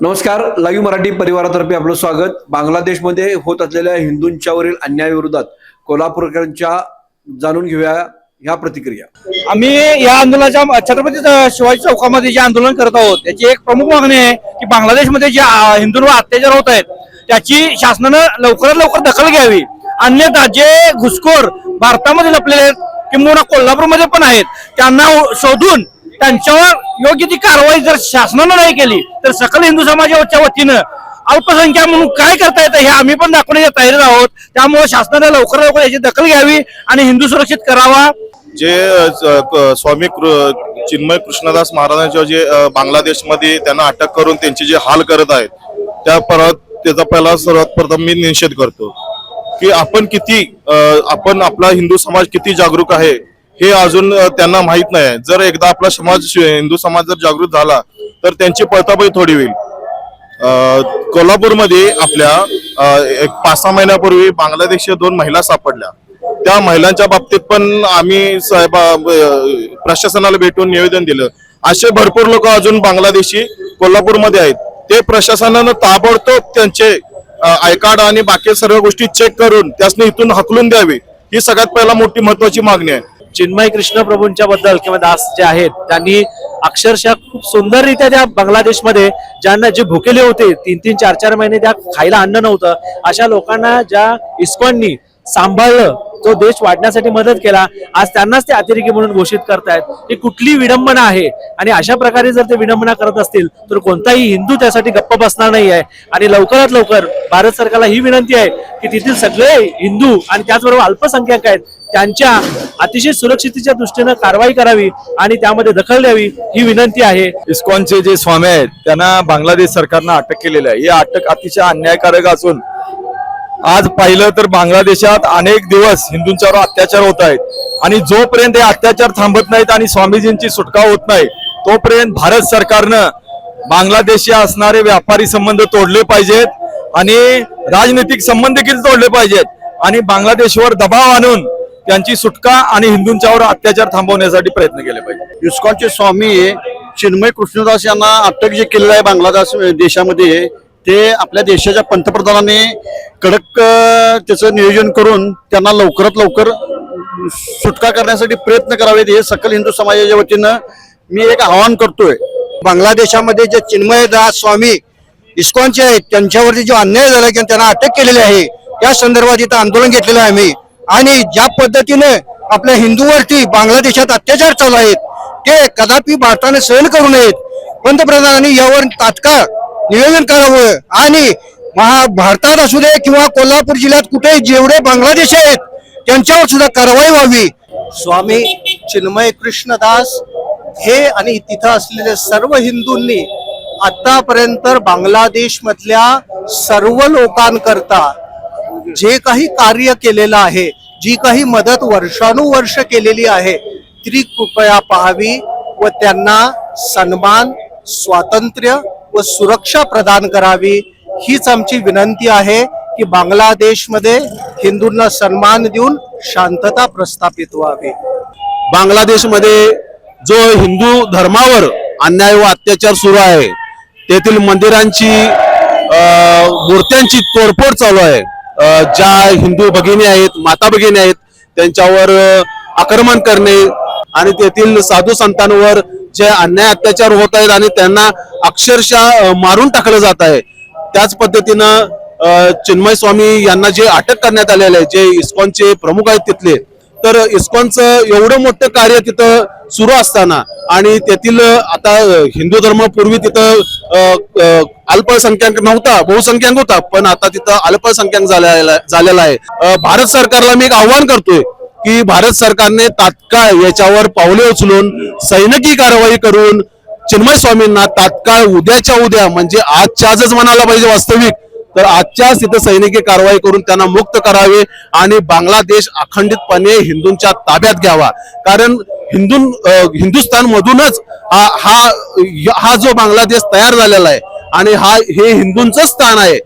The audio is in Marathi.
नमस्कार लाईव्ह मराठी परिवारातर्फे आपलं स्वागत. बांगलादेशमध्ये होत असलेल्या हिंदूंच्यावरील अन्यायाविरोधात कोल्हापूरकरांच्या जाणून घेऊया ह्या प्रतिक्रिया. आम्ही या आंदोलनाच्या छत्रपती शिवाजी चौकामध्ये जे आंदोलन करत आहोत त्याची एक प्रमुख मागणी आहे की बांगलादेशमध्ये जे हिंदूंवर अत्याचार होत आहेत त्याची शासनानं लवकरात लवकर दखल घ्यावी. अन्यथा जे घुसखोर भारतामध्ये लपलेले आहेत किंबहुना कोल्हापूरमध्ये पण आहेत त्यांना शोधून त्यांच्यावर योग्य ती कारवाई जर शासनानं नाही केली तर सकल हिंदू समाजाच्या वतीनं अल्पसंख्या म्हणून काय करता येतं हे आम्ही पण दाखवण्याच्या तयारीत आहोत. त्यामुळे शासनाने लवकर लवकर याची दखल घ्यावी आणि हिंदू सुरक्षित करावा. जे स्वामी चिन्मय कृष्णदास महाराजांच्या जे बांगलादेशमध्ये त्यांना अटक करून त्यांचे जे हाल करत आहेत त्या परत त्याचा पहिला सर्वात प्रथम मी निषेध करतो की आपण किती आपण आपला हिंदू समाज किती जागरूक आहे हे अजून त्यांना माहीत नाही. जर एकदा आपला समाज हिंदू समाज जर जागृत झाला तर त्यांची पळतापळी थोडी होईल. कोल्हापूरमध्ये आपल्या एक पाच सहा महिन्यापूर्वी बांगलादेशच्या दोन महिला सापडल्या. त्या महिलांच्या बाबतीत पण आम्ही साहेब प्रशासनाला भेटून निवेदन दिलं. असे भरपूर लोक अजून बांगलादेशी कोल्हापूरमध्ये आहेत. ते प्रशासनानं ताबडतोब त्यांचे आय कार्ड आणि बाकी सर्व गोष्टी चेक करून त्यासनी इथून हकलून द्यावी. ही सगळ्यात पहिला मोठी महत्वाची मागणी आहे. चिन्मय कृष्ण प्रभूंच्या बद्दल किंवा दास जे आहेत त्यांनी अक्षरशः खूप सुंदररित्या त्या बांगलादेशमध्ये ज्यांना जे भुकेले होते तीन तीन चार चार महिने त्या खायला अन्न नव्हतं अशा लोकांना ज्या इस्कॉननी सांभाळलं तो देश वाढण्यासाठी मदत केला आज त्यांनाच ते अतिरेकी म्हणून घोषित करतायत. ही कुठली विडंबना आहे? आणि अशा प्रकारे जर ते विडंबना करत असतील तर कोणताही हिंदू त्यासाठी गप्प बसणार नाही आहे आणि लवकरात लवकर भारत सरकारला ही विनंती आहे की तेथील सगळे हिंदू आणि त्याचबरोबर अल्पसंख्याक आहेत त्यांच्या अतिशय सुरक्षितेच्या दृष्टीनं कारवाई करावी आणि त्यामध्ये दखल द्यावी ही विनंती आहे. इस्कॉनचे जे स्वामी आहेत त्यांना बांगलादेश सरकारनं अटक केलेलं आहे. ही अटक अतिशय अन्यायकारक असून आज पाहिलं तर बांगलादेशात अनेक दिवस हिंदूंच्यावर अत्याचार होत आहेत. आणि जोपर्यंत हे अत्याचार थांबत नाहीत आणि स्वामीजींची सुटका होत नाही तोपर्यंत भारत सरकारनं बांगलादेशी असणारे व्यापारी संबंध तोडले पाहिजेत आणि राजनैतिक संबंध देखील तोडले पाहिजेत. आणि बांगलादेशवर दबाव आणून त्यांची सुटका आणि हिंदूंच्यावर अत्याचार थांबवण्यासाठी प्रयत्न केले पाहिजे. इस्कॉनचे स्वामी चिन्मय कृष्णदास यांना अटक जे केलेलं आहे बांगलादेश देशामध्ये ते आपल्या देशाच्या पंतप्रधानांनी कडक त्याचं नियोजन करून त्यांना लवकरात लवकर सुटका करण्यासाठी प्रयत्न करावेत हे सकल हिंदू समाजाच्या वतीनं मी एक आवाहन करतोय. बांगलादेशामध्ये जे चिन्मयदास स्वामी इस्कॉनचे आहेत त्यांच्यावरती जो अन्याय झाला किंवा त्यांना अटक केलेली आहे त्या संदर्भात इथं आंदोलन घेतलेलं आहे आम्ही. आणि ज्या पद्धतीने आपल्या हिंदूवरती बांगलादेशात अत्याचार चालू आहेत ते कदापि भारताने सहन करू नयेत. पंतप्रधानांनी यावर तात्काळ निवेदन करावं आणि महा भारतात असू दे किंवा कोल्हापूर जिल्ह्यात कुठे जेवढे बांगलादेश आहेत त्यांच्यावर सुद्धा कारवाई व्हावी. स्वामी चिन्मय कृष्णदास हे आणि तिथं असलेले सर्व हिंदूंनी आतापर्यंत बांगलादेश मधल्या सर्व लोकांकरता जे काही कार्य केलेलं आहे जी काही मदत वर्षानुवर्ष केलेली आहे ती कृपया पाहावी व त्यांना सन्मान स्वातंत्र्य व सुरक्षा प्रदान करावी. हीच आमची विनंती आहे की बांगलादेशमध्ये हिंदूंना सन्मान देऊन शांतता प्रस्थापित व्हावी. बांगलादेशमध्ये जो हिंदू धर्मावर अन्याय व अत्याचार सुरू आहे तेथील मंदिरांची मूर्त्यांची तोडफोड चालू आहे. ज्या हिंदू भगिनी आहेत माता भगिनी आहेत त्यांच्यावर आक्रमण करणे आणि तेथील साधू संतांवर जे अन्याय अत्याचार होत आहेत आणि त्यांना अक्षरशः मारून टाकलं जात आहे. त्याच पद्धतीनं चिन्मय स्वामी यांना जे अटक करण्यात आलेले आहे जे इस्कॉनचे प्रमुख आहेत तिथले तर इस्कॉनचं एवढं मोठं कार्य तिथं सुरू असताना आणि तेथील आता हिंदू धर्म पूर्वी तिथं अल्पसंख्याक नव्हता बहुसंख्याक होता पण आता तिथं अल्पसंख्याक झालेला झालेला आहे. भारत सरकारला मी एक आव्हान करतोय की भारत सरकारने तात्काळ याच्यावर पावले उचलून सैनिकी कारवाई करून चिन्मय स्वामींना तात्काळ उद्याच्या उद्या म्हणजे आजच्या आजच म्हणायला पाहिजे वास्तविक तर आजच्याच तिथं सैनिकी कारवाई करून त्यांना मुक्त करावे आणि बांगलादेश अखंडितपणे हिंदूंच्या ताब्यात घ्यावा. कारण हिंदू हिंदुस्थानमधूनच हा हा हा जो बांगलादेश तयार झालेला आहे आणि हा हे हिंदूंचं स्थान आहे.